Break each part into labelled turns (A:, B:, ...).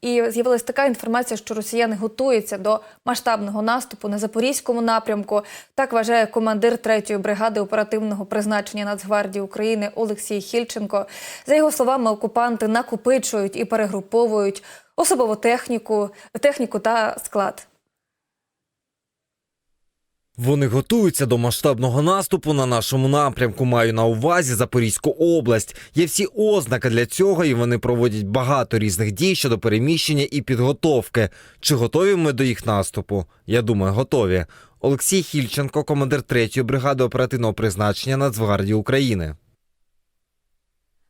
A: І з'явилася така інформація, що росіяни готуються до масштабного наступу на запорізькому напрямку. Так вважає командир 3-ї бригади оперативного призначення Нацгвардії України Олексій Хільченко. За його словами, окупанти накопичують і перегруповують особову техніку, техніку та склад.
B: Вони готуються до масштабного наступу на нашому напрямку. Маю на увазі Запорізьку область. Є всі ознаки для цього, і вони проводять багато різних дій щодо переміщення і підготовки. Чи готові ми до їх наступу? Я думаю, готові. Олексій Хільченко, командир 3-ї бригади оперативного призначення Нацгвардії України.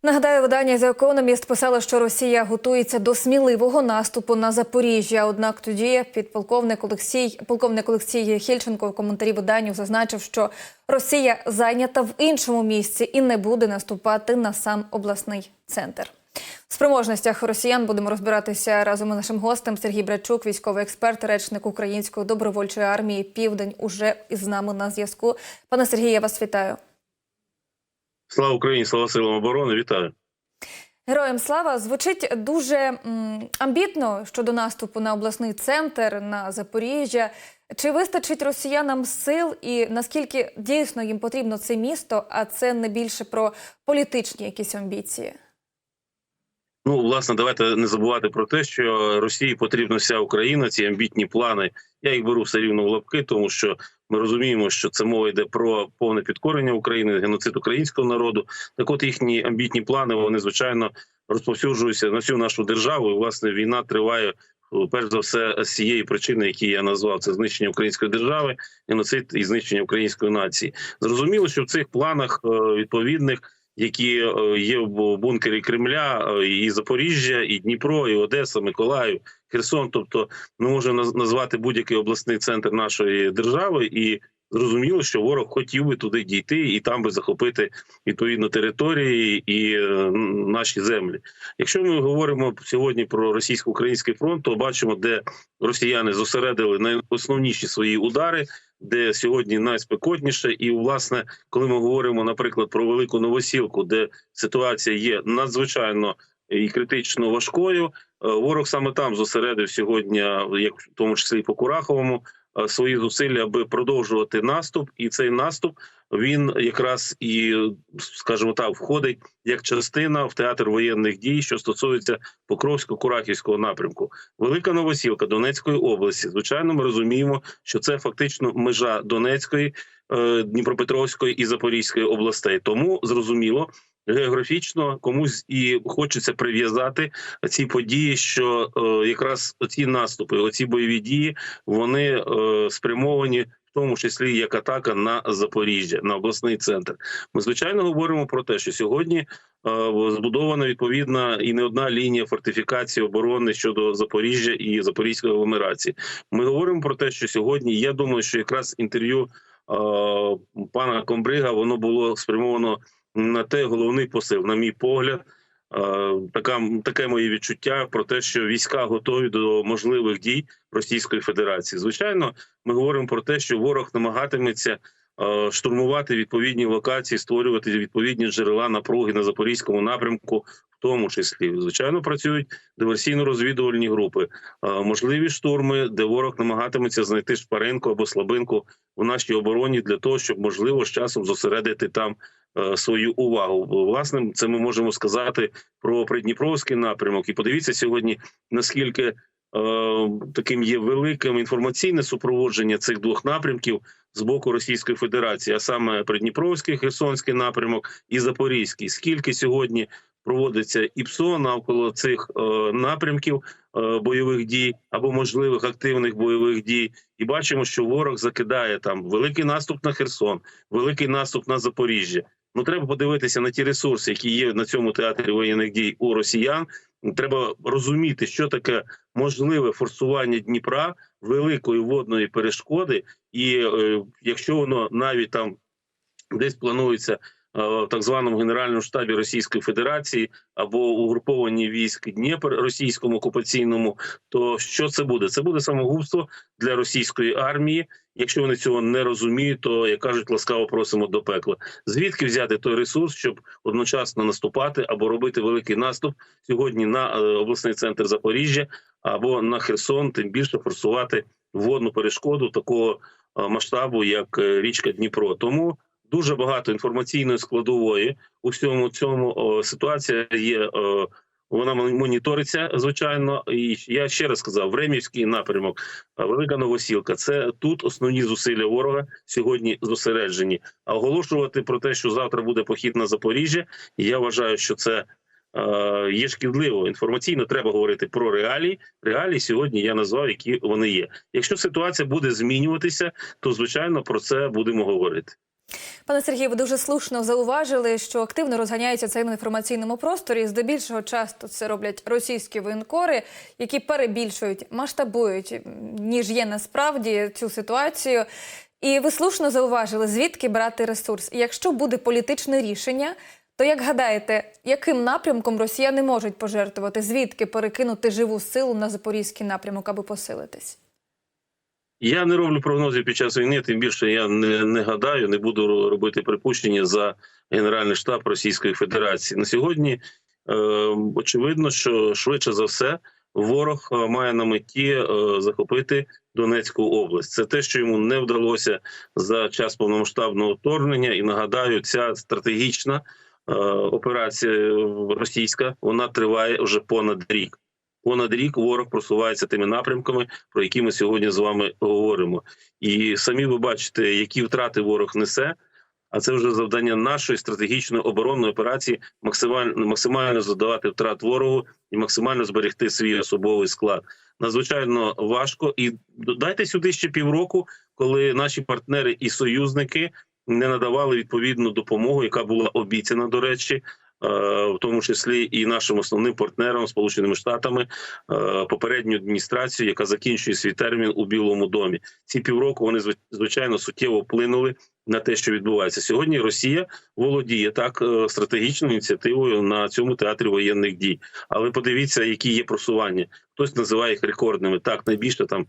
A: Нагадаю, видання The Economist писало, що Росія готується до сміливого наступу на Запоріжжя. Однак тоді підполковник Олексій, полковник Олексій Хільченко в коментарі виданню зазначив, що Росія зайнята в іншому місці і не буде наступати на сам обласний центр. В спроможностях росіян будемо розбиратися разом із нашим гостем Сергій Брачук, військовий експерт, речник Української добровольчої армії Південь, уже із нами на зв'язку. Пане Сергію, я вас вітаю.
C: Слава Україні, слава силам оборони, вітаю.
A: Героям слава звучить дуже амбітно щодо наступу на обласний центр на Запоріжжя. Чи вистачить росіянам сил і наскільки дійсно їм потрібно це місто? А це не більше про політичні якісь амбіції?
C: Ну, власне, давайте не забувати про те, що Росії потрібна вся Україна. Ці амбітні плани. Я їх беру все рівно в лапки, тому що ми розуміємо, що це мова йде про повне підкорення України, геноцид українського народу. Так, от їхні амбітні плани вони звичайно розповсюджуються на всю нашу державу. І власне війна триває. Перш за все, з цієї причини, які я назвав, це знищення української держави, геноцид і знищення української нації. Зрозуміло, що в цих планах е, відповідних які е, є в бункері Кремля, е, і Запоріжжя, і Дніпро, і Одеса, Миколаїв, Херсон. Тобто, ми можемо наз- назвати будь-який обласний центр нашої держави, і зрозуміло, що ворог хотів би туди дійти і там би захопити відповідно території і е, наші землі. Якщо ми говоримо сьогодні про російсько-український фронт, то бачимо, де росіяни зосередили найосновніші свої удари. Де сьогодні найспекотніше, і власне, коли ми говоримо, наприклад, про велику новосілку, де ситуація є надзвичайно і критично важкою, е, ворог саме там зосередив сьогодні, як в тому числі по Кураховому, е, свої зусилля, аби продовжувати наступ, і цей наступ він якраз і, скажімо так, входить як частина в театр воєнних дій, що стосується Покровсько-Курахівського напрямку. Велика Новосілка Донецької області. Звичайно, ми розуміємо, що це фактично межа Донецької, е, Дніпропетровської і Запорізької областей. Тому зрозуміло. Географічно комусь і хочеться прив'язати ці події, що е, якраз оці наступи, оці бойові дії, вони е, спрямовані в тому числі як атака на Запоріжжя, на обласний центр. Ми звичайно говоримо про те, що сьогодні е, збудована відповідна і не одна лінія фортифікації оборони щодо Запоріжжя і Запорізької агломерації. Ми говоримо про те, що сьогодні я думаю, що якраз інтерв'ю е, пана Комбрига воно було спрямовано на те головний посил, на мій погляд. Така таке моє відчуття про те, що війська готові до можливих дій Російської Федерації. Звичайно, ми говоримо про те, що ворог намагатиметься штурмувати відповідні локації, створювати відповідні джерела напруги на запорізькому напрямку, в тому числі звичайно працюють диверсійно-розвідувальні групи, можливі штурми, де ворог намагатиметься знайти шпаринку або слабинку в нашій обороні для того, щоб можливо з часом зосередити там свою увагу. Власне, це ми можемо сказати про Придніпровський напрямок. І подивіться сьогодні, наскільки е, таким є великим інформаційне супроводження цих двох напрямків з боку Російської Федерації, а саме Придніпровський, Херсонський напрямок і Запорізький. Скільки сьогодні проводиться ІПСО навколо цих е, напрямків е, бойових дій або можливих активних бойових дій, і бачимо, що ворог закидає там великий наступ на Херсон, великий наступ на Запоріжжя. Ну треба подивитися на ті ресурси, які є на цьому театрі воєнних дій у росіян. Треба розуміти, що таке можливе форсування Дніпра великої водної перешкоди, і е, якщо воно навіть там десь планується так званому генеральному штабі Російської Федерації або угруповані військ Дніпр російському окупаційному, то що це буде? Це буде самогубство для російської армії. Якщо вони цього не розуміють, то як кажуть, ласкаво просимо до пекла. Звідки взяти той ресурс, щоб одночасно наступати або робити великий наступ сьогодні на е, обласний центр Запоріжжя або на Херсон, тим більше форсувати водну перешкоду такого е, масштабу, як е, річка Дніпро. Тому дуже багато інформаційної складової у всьому цьому о, ситуація є. о, вона мон- моніториться звичайно, і я ще раз сказав: Времівський напрямок, Велика Новосілка. Це тут основні зусилля ворога сьогодні зосереджені. А оголошувати про те, що завтра буде похід на Запоріжжя, я вважаю, що це е, є шкідливо. Інформаційно треба говорити про реалії. Реалії сьогодні я назвав, які вони є. Якщо ситуація буде змінюватися, то звичайно про це будемо говорити.
A: Пане Сергію, ви дуже слушно зауважили, що активно розганяється в інформаційному просторі. Здебільшого часто це роблять російські воєнкори, які перебільшують, масштабують, ніж є насправді цю ситуацію. І ви слушно зауважили, звідки брати ресурс. І Якщо буде політичне рішення, то як гадаєте, яким напрямком росіяни можуть пожертвувати? Звідки перекинути живу силу на запорізький напрямок, аби посилитись?
C: Я не роблю прогнозів під час війни, тим більше я не, не гадаю, не буду робити припущення за Генеральний штаб Російської Федерації. На сьогодні е, очевидно, що швидше за все ворог е, має на меті е, захопити Донецьку область. Це те, що йому не вдалося за час повномасштабного вторгнення. І нагадаю, ця стратегічна е, операція російська вона триває вже понад рік. Понад рік ворог просувається тими напрямками, про які ми сьогодні з вами говоримо. І самі ви бачите, які втрати ворог несе. А це вже завдання нашої стратегічної оборонної операції максимально максимально задавати втрат ворогу і максимально зберегти свій особовий склад. Надзвичайно важко. І дайте сюди ще півроку, коли наші партнери і союзники не надавали відповідну допомогу, яка була обіцяна, до речі, в тому числі і нашим основним партнерам Сполученими Штатами е, попередню адміністрацію, яка закінчує свій термін у Білому домі. Ці півроку вони зв- звичайно суттєво вплинули на те, що відбувається сьогодні. Росія володіє так е, стратегічною ініціативою на цьому театрі воєнних дій. Але подивіться, які є просування. Хтось називає їх рекордними. Так найбільше там е,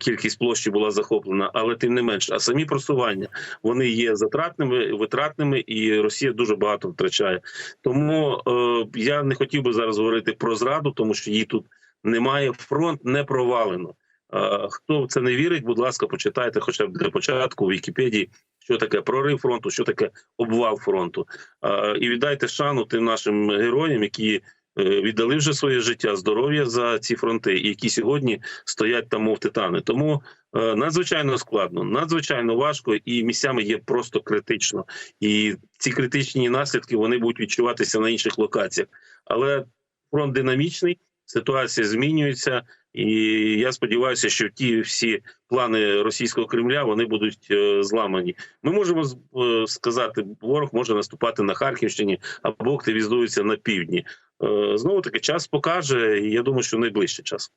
C: кількість площі була захоплена, але тим не менше, а самі просування вони є затратними, витратними, і Росія дуже багато втрачає. Тому е, я не хотів би зараз говорити про зраду, тому що її тут немає. Фронт не провалено. Е, Хто в це не вірить, будь ласка, почитайте, хоча б для початку в Вікіпедії, що таке прорив фронту, що таке обвал фронту. Е, І віддайте шану тим нашим героям, які е, віддали вже своє життя, здоров'я за ці фронти, які сьогодні стоять там, мов титани. Тому е, надзвичайно складно, надзвичайно важко, і місцями є просто критично. І ці критичні наслідки вони будуть відчуватися на інших локаціях. Але фронт динамічний, ситуація змінюється. І я сподіваюся, що ті всі плани російського Кремля вони будуть е, зламані. Ми можемо е, сказати, ворог може наступати на Харківщині або активізується на півдні. Е, Знову таки час покаже, і я думаю, що найближчий час.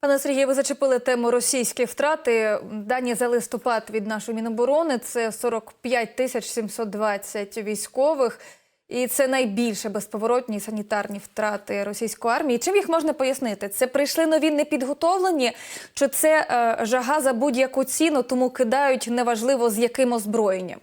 A: Пане Сергію, ви зачепили тему російські втрати. Дані за листопад від нашої міноборони це 45 тисяч 720 військових. І це найбільше безповоротні санітарні втрати російської армії. Чим їх можна пояснити? Це прийшли нові непідготовлені, чи це е, жага за будь-яку ціну, тому кидають неважливо з яким озброєнням?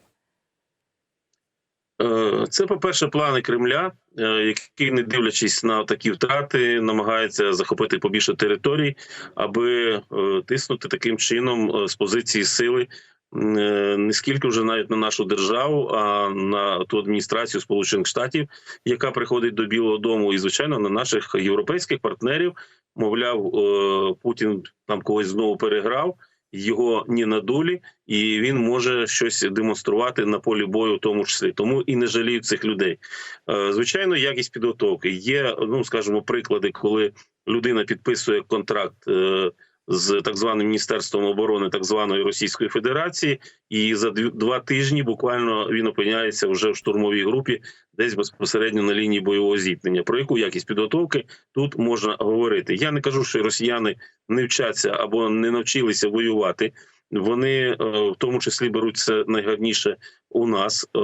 C: Е, Це, по-перше, плани Кремля, е, які, не дивлячись на такі втрати, намагаються захопити побільше територій, аби е, тиснути таким чином з позиції сили не скільки вже навіть на нашу державу, а на ту адміністрацію Сполучених Штатів, яка приходить до Білого Дому, і звичайно на наших європейських партнерів. Мовляв, Путін там когось знову переграв. Його ні на долі, і він може щось демонструвати на полі бою, в тому числі. Тому і не жаліють цих людей. Е, Звичайно, якість підготовки є. Ну скажімо, приклади, коли людина підписує контракт е, з так званим міністерством оборони так званої Російської Федерації, і за два тижні буквально він опиняється вже в штурмовій групі, десь безпосередньо на лінії бойового зіткнення. Про яку якість підготовки тут можна говорити? Я не кажу, що росіяни не вчаться або не навчилися воювати. Вони е, в тому числі беруть це найгарніше у нас. Е,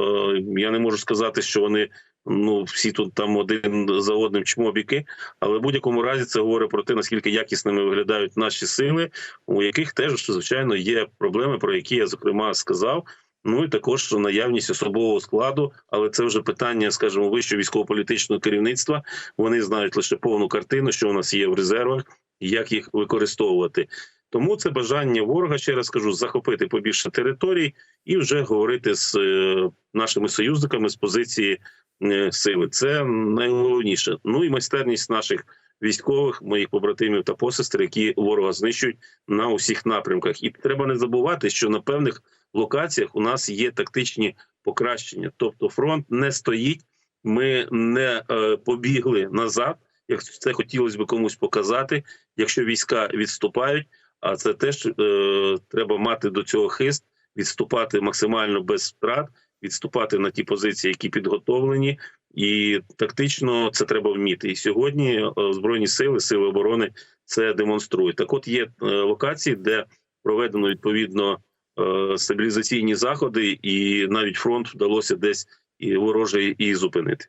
C: Я не можу сказати, що вони ну всі тут там один за одним чмобіки, але в будь-якому разі це говорить про те, наскільки якісними виглядають наші сили, у яких теж звичайно є проблеми, про які я зокрема сказав. Ну і також наявність особового складу, але це вже питання, скажімо, вищого військово-політичного керівництва. Вони знають лише повну картину, що у нас є в резервах, і як їх використовувати. Тому це бажання ворога, ще раз кажу, захопити побільше територій і вже говорити з е, нашими союзниками з позиції е, сили. Це найголовніше. Ну і майстерність наших військових, моїх побратимів та посестер, які ворога знищують на усіх напрямках. І треба не забувати, що на певних локаціях у нас є тактичні покращення. Тобто, фронт не стоїть, ми не е, побігли назад. Як це хотілося б комусь показати, якщо війська відступають, а це теж е, треба мати до цього хист, відступати максимально без втрат, відступати на ті позиції, які підготовлені, і тактично це треба вміти. І сьогодні е, збройні сили, сили оборони це демонструють. Так, от є е, локації, де проведено відповідно е, стабілізаційні заходи, і навіть фронт вдалося десь і ворожий і зупинити.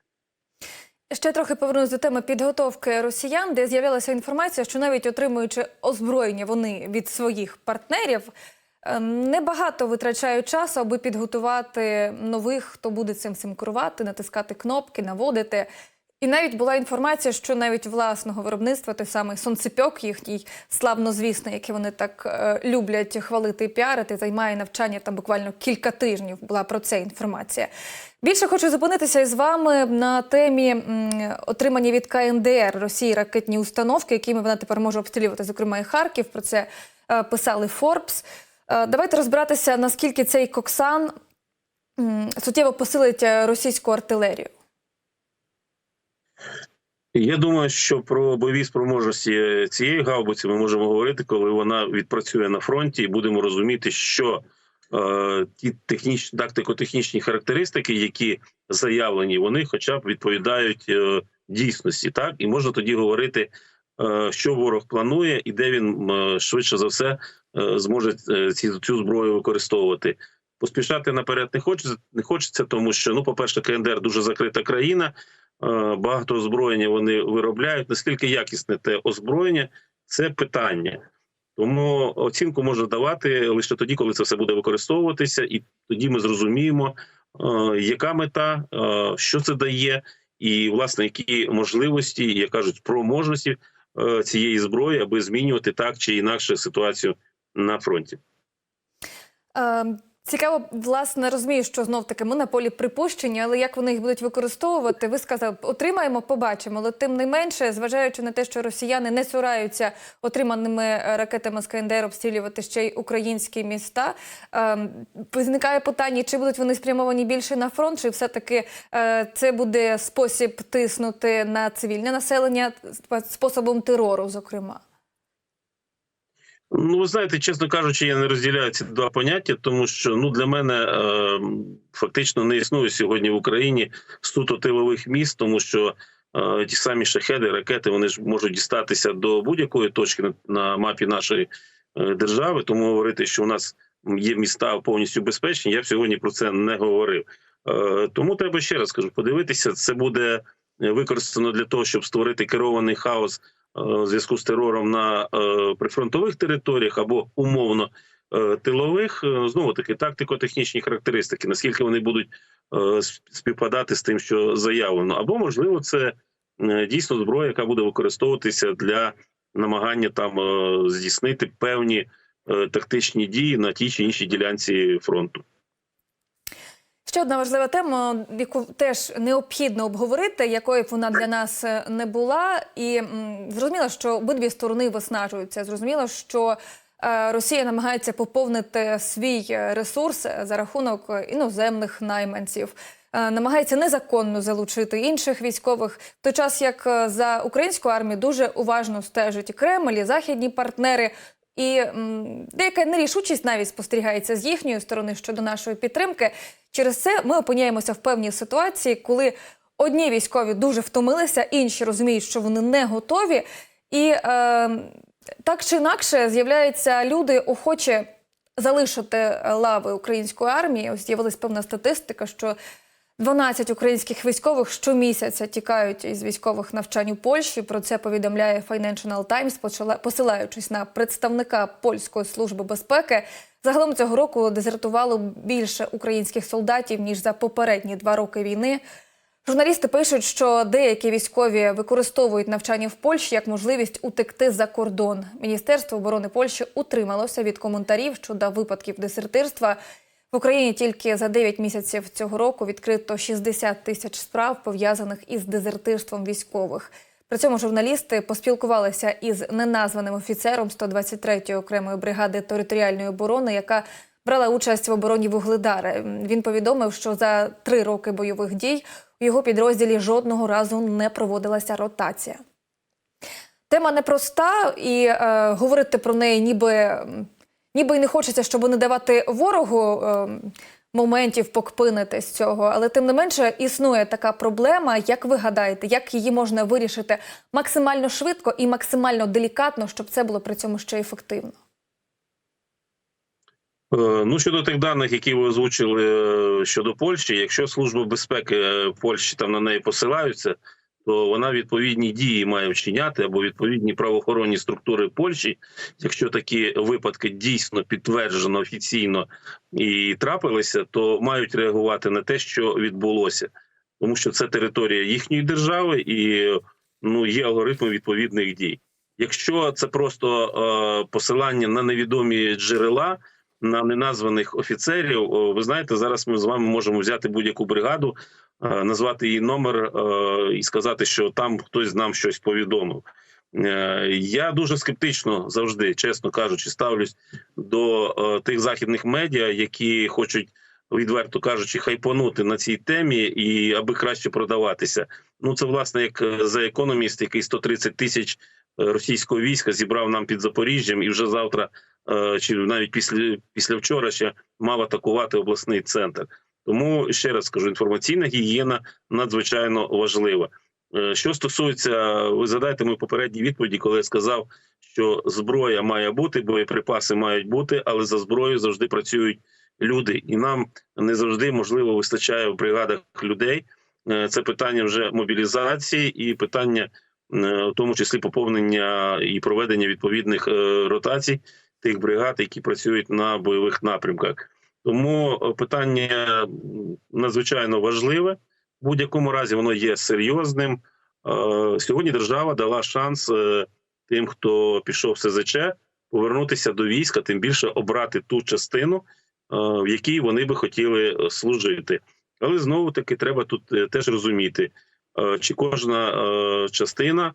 A: Ще трохи повернусь до теми підготовки росіян, де з'явилася інформація, що навіть отримуючи озброєння вони від своїх партнерів, е, небагато витрачають часу, аби підготувати нових, хто буде цим всім керувати, натискати кнопки, наводити. І навіть була інформація, що навіть власного виробництва, той самий сонцепьок, їхній славнозвісний, який вони так е, люблять хвалити і піарити, займає навчання там буквально кілька тижнів. Була про це інформація. Більше хочу зупинитися із вами на темі м, отримання від КНДР Росії ракетні установки, якими вона тепер може обстрілювати, зокрема і Харків. Про це е, писали Forbes. Е, давайте розбиратися, наскільки цей Коксан м, суттєво посилить е, російську артилерію.
C: Я думаю, що про бойові спроможності цієї гаубиці ми можемо говорити, коли вона відпрацює на фронті, і будемо розуміти, що е, ті технічні тактико-технічні характеристики, які заявлені, вони, хоча б відповідають е, дійсності, так і можна тоді говорити, е, що ворог планує, і де він е, швидше за все е, зможе е, ці, цю зброю використовувати. Поспішати наперед не хочеться, не хочеться, тому що ну, по перше, КНДР дуже закрита країна. Е, багато озброєння вони виробляють. Наскільки якісне те озброєння, це питання. Тому оцінку можна давати лише тоді, коли це все буде використовуватися, і тоді ми зрозуміємо, е, яка мета, е, що це дає, і власне які можливості, як кажуть, спроможності е, цієї зброї, аби змінювати так чи інакше ситуацію на фронті.
A: Е, Цікаво, власне, розумію, що знов таки ми на полі припущення, але як вони їх будуть використовувати, ви сказали, отримаємо, побачимо. Але тим не менше, зважаючи на те, що росіяни не цураються отриманими е, ракетами з КНДР обстрілювати ще й українські міста, е, виникає питання, чи будуть вони спрямовані більше на фронт, чи все-таки е, це буде спосіб тиснути на цивільне населення способом терору, зокрема.
C: Ну, ви знаєте, чесно кажучи, я не розділяю ці два поняття, тому що ну для мене е, фактично не існує сьогодні в Україні суто тилових міст, тому що е, ті самі шахеди, ракети вони ж можуть дістатися до будь-якої точки на, на мапі нашої е, держави. Тому говорити, що у нас є міста повністю безпечні, я б сьогодні про це не говорив. Е, тому треба ще раз кажу, подивитися, це буде використано для того, щоб створити керований хаос е, в зв'язку з терором на е, прифронтових територіях або умовно е, тилових. Е, Знову таки тактико-технічні характеристики, наскільки вони будуть е, співпадати з тим, що заявлено, або можливо, це е, дійсно зброя, яка буде використовуватися для намагання там е, здійснити певні е, тактичні дії на тій чи іншій ділянці фронту.
A: Ще одна важлива тема, яку теж необхідно обговорити, якою б вона для нас е, не була. І зрозуміло, що обидві сторони виснажуються. Зрозуміло, що е, Росія намагається поповнити свій е, ресурс за рахунок іноземних найманців. Намагається незаконно залучити інших військових, в той час як за українську армію дуже уважно стежить і Кремль, і західні партнери, і деяка нерішучість навіть спостерігається з їхньої сторони щодо нашої підтримки. Через це ми опиняємося в певній ситуації, коли одні військові дуже втомилися, інші розуміють, що вони не готові, і е, так чи інакше з'являються люди охоче залишити лави української армії. Ось з'явилась певна статистика, що 12 українських військових щомісяця тікають із військових навчань у Польщі. Про це повідомляє Financial Times, посилаючись на представника польської служби безпеки. Загалом цього року дезертувало більше українських солдатів ніж за попередні два роки війни. Журналісти пишуть, що деякі військові використовують навчання в Польщі як можливість утекти за кордон. Міністерство оборони Польщі утрималося від коментарів щодо випадків дезертирства. В Україні тільки за 9 місяців цього року відкрито 60 тисяч справ пов'язаних із дезертирством військових. При цьому журналісти поспілкувалися із неназваним офіцером 123-ї окремої бригади територіальної оборони, яка брала участь в обороні Вугледара. Він повідомив, що за три роки бойових дій у його підрозділі жодного разу не проводилася ротація. Тема непроста, і е, говорити про неї ніби, ніби й не хочеться, щоб не давати ворогу е, моментів покпинити з цього. Але тим не менше існує така проблема. Як ви гадаєте, як її можна вирішити максимально швидко і максимально делікатно, щоб це було при цьому ще ефективно?
C: Е, Ну, щодо тих даних, які ви озвучили е, щодо Польщі, якщо служба безпеки е, Польщі там на неї посилаються, то вона відповідні дії має вчиняти або відповідні правоохоронні структури Польщі, якщо такі випадки дійсно підтверджено офіційно і трапилися, то мають реагувати на те, що відбулося, тому що це територія їхньої держави і ну є алгоритми відповідних дій. Якщо це просто е, посилання на невідомі джерела на неназваних офіцерів. Ви знаєте, зараз ми з вами можемо взяти будь-яку бригаду, назвати її номер е, і сказати, що там хтось нам щось повідомив. Е, Я дуже скептично завжди, чесно кажучи, ставлюсь до е, тих західних медіа, які хочуть. Відверто кажучи, хайпонути на цій темі і аби краще продаватися. Ну це власне як е, за економіст, який 130 тисяч е, російського війська зібрав нам під Запоріжжям, і вже завтра е, чи навіть після після вчора ще мав атакувати обласний центр. Тому ще раз скажу: інформаційна гігієна надзвичайно важлива. Е, Що стосується, ви задаєте мою попередній відповіді, коли я сказав, що зброя має бути, боєприпаси мають бути, але за зброєю завжди працюють люди, і нам не завжди можливо вистачає в бригадах людей. Е, Це питання вже мобілізації і питання, е, в тому числі поповнення і проведення відповідних ротацій тих бригад, які працюють на бойових напрямках. Тому е, питання надзвичайно важливе. В будь-якому разі воно є серйозним. Е, Сьогодні держава дала шанс е, тим, хто пішов в СЗЧ, повернутися до війська, тим більше обрати ту частину, в якій вони би хотіли служити. Але знову таки треба тут теж розуміти, чи кожна частина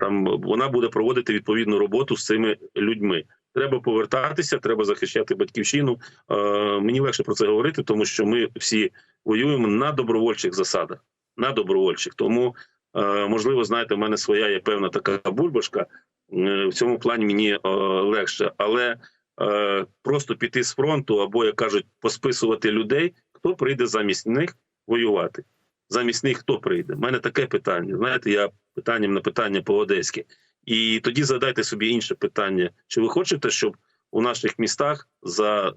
C: там вона буде проводити відповідну роботу з цими людьми. Треба повертатися, треба захищати батьківщину. Е, Мені легше про це говорити, тому що ми всі воюємо на добровольчих засадах. На добровольчих. Тому, е, можливо, знаєте, в мене своя є певна така бульбашка. Е, В цьому плані мені е, легше. Але е, просто піти з фронту або, як кажуть, посписувати людей, хто прийде замість них воювати. Замість них хто прийде? У мене таке питання. Знаєте, я питанням на питання по-одеськи. І тоді задайте собі інше питання: чи ви хочете, щоб у наших містах за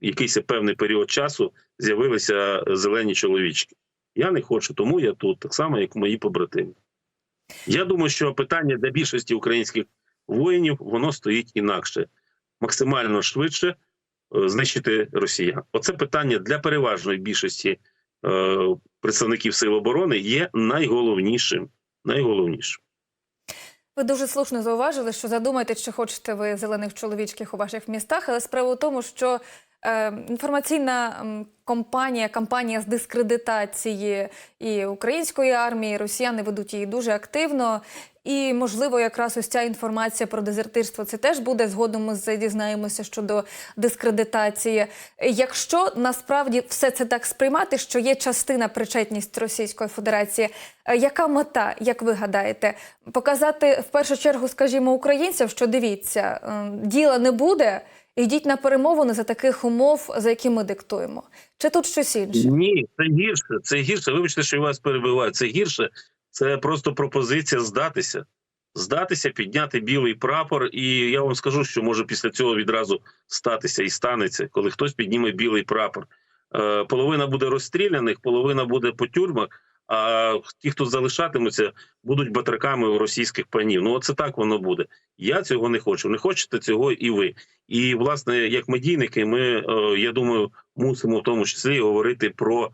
C: якийсь певний період часу з'явилися зелені чоловічки? Я не хочу, тому я тут, так само, як мої побратими. Я думаю, що питання для більшості українських воїнів воно стоїть інакше, максимально швидше е, знищити росіян. Оце питання для переважної більшості е, представників сил оборони є найголовнішим. Найголовнішим.
A: Ви дуже слушно зауважили, що задумайте, чи хочете ви зелених чоловічків у ваших містах, але справа в тому, що е, інформаційна компанія, кампанія з дискредитації і української армії, росіяни ведуть її дуже активно. І, можливо, якраз ось ця інформація про дезертирство це теж буде згодом. Ми дізнаємося щодо дискредитації. Якщо насправді все це так сприймати, що є частина причетність Російської Федерації, е, яка мета, як ви гадаєте, показати в першу чергу, скажімо, українцям, що дивіться, е, діла не буде. Йдіть на перемовини за таких умов, за які ми диктуємо. Чи тут щось інше?
C: Ні, це гірше. Це гірше. Вибачте, що я вас перебиваю. Це гірше. Це просто пропозиція здатися. здатися, підняти білий прапор. І я вам скажу, що може після цього відразу статися і станеться, коли хтось підніме білий прапор. Е, Половина буде розстріляних, половина буде по тюрмах. А ті, хто залишатимуться, будуть батраками російських панів. Ну, оце так воно буде. Я цього не хочу. Не хочете цього і ви. І власне, як медійники, ми е, я думаю, мусимо в тому числі говорити про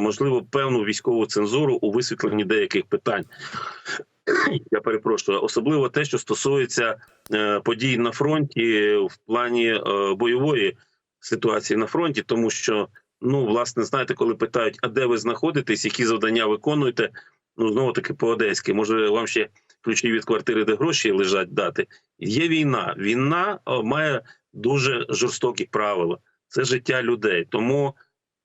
C: можливо певну військову цензуру у висвітленні деяких питань. Я перепрошую, особливо те, що стосується е, подій на фронті в плані е, бойової ситуації на фронті, тому що ну власне знаєте, коли питають, а де ви знаходитесь, які завдання виконуєте, ну знову таки по одеськи, може вам ще ключі від квартири, де гроші лежать дати. Є війна. Війна е, має дуже жорстокі правила. Це життя людей. Тому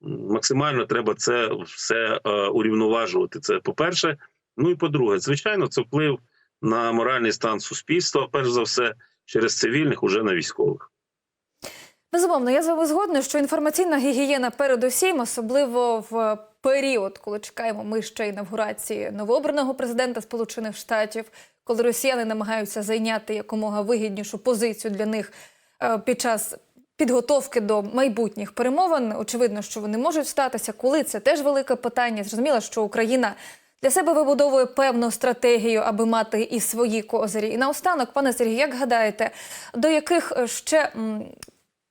C: максимально треба це все е, урівноважувати. Це по-перше. Ну і по-друге, звичайно, це вплив на моральний стан суспільства, перш за все, через цивільних, уже на військових.
A: Безумовно, я з вами згодна, що інформаційна гігієна передусім, особливо в період, коли чекаємо ми ще інавгурації новообраного президента Сполучених Штатів, коли росіяни намагаються зайняти якомога вигіднішу позицію для них е, під час підготовки до майбутніх перемовин. Очевидно, що вони можуть статися. Коли це теж велике питання. Зрозуміло, що Україна. Для себе вибудовує певну стратегію, аби мати і свої козирі. І наостанок, пане Сергію, як гадаєте, до яких е, ще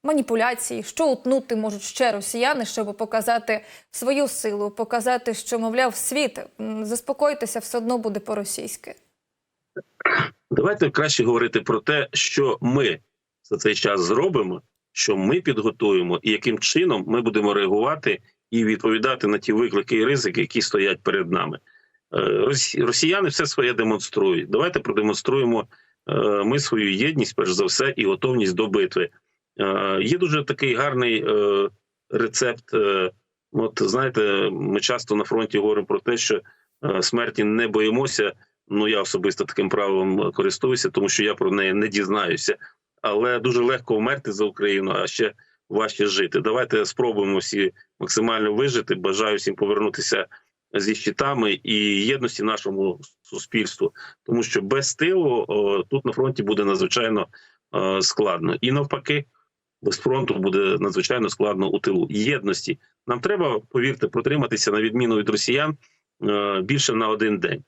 A: маніпуляцій, що утнути можуть ще росіяни, щоб показати свою силу, показати, що, мовляв, світ заспокойтеся, все одно буде по-російськи.
C: Давайте краще говорити про те, що ми за цей час зробимо, що ми підготуємо, і яким чином ми будемо реагувати і відповідати на ті виклики і ризики, які стоять перед нами. Е, Росіяни все своє демонструють. Давайте продемонструємо е, ми свою єдність, перш за все, і готовність до битви. Е, Є дуже такий гарний рецепт. От знаєте, ми часто на фронті говоримо про те, що смерті не боїмося. Ну я особисто таким правилом користуюся, тому що я про неї не дізнаюся. Але дуже легко вмерти за Україну, а ще важче жити. Давайте спробуємо всі максимально вижити. Бажаю всім повернутися зі щитами і єдності нашому суспільству, тому що без тилу о, тут на фронті буде надзвичайно е, складно, і навпаки, без фронту буде надзвичайно складно у тилу. Єдності нам треба, повірте, протриматися на відміну від росіян е, більше на один день.